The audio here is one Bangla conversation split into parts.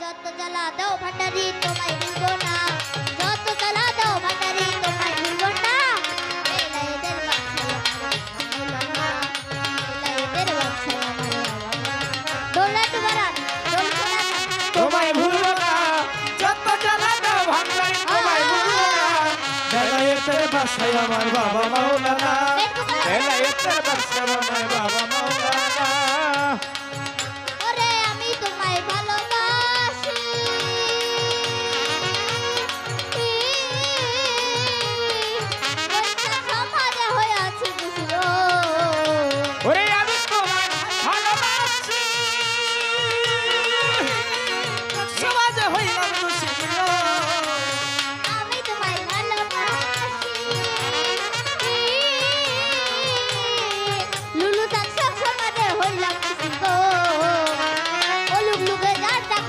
যত জ্বালা দাও ভান্ডারি তোমায় ভুলবো না। যত জ্বালা দাও ভান্ডারি তোমায় ভুলবো না। তোমায় ভুলবো না। যত জ্বালা দাও ভান্ডারি তোমায় ভুলবো না। বেলায়েতের বাসায় আমার বাবা মাওলানা। বেলায়েতের বাসায় আমার বাবা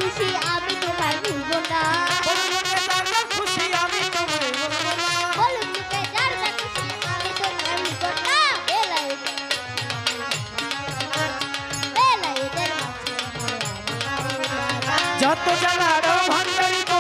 খুশি আমি তোমায় ভুলবো না। খুশি আমি তোমায় ভুলবো না। বলুন যার যা খুশি আমি তোমায় ভুলবো না। যত জ্বালার ভান্ডারিত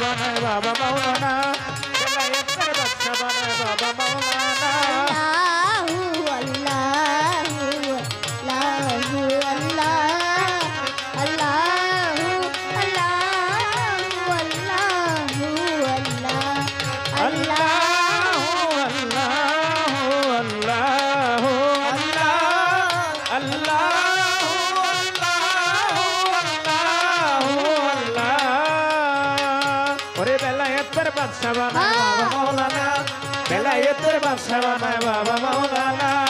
বানায় বাবা মাওলানা একবার বাবা মাওলানা বাবা মৌলানা বেলায়েতের বাদশাহ বানায় বাবা মৌলানা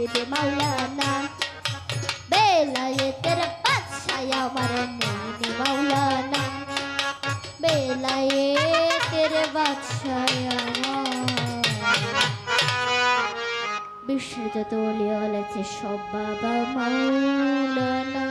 দেবে মাওলানা বেলায়েতের বাদশায় আমার নেবে মাওলানা বেলায়েতের বাদশায় বিশ্ব যত অলি আছে সব বাবা মাওলানা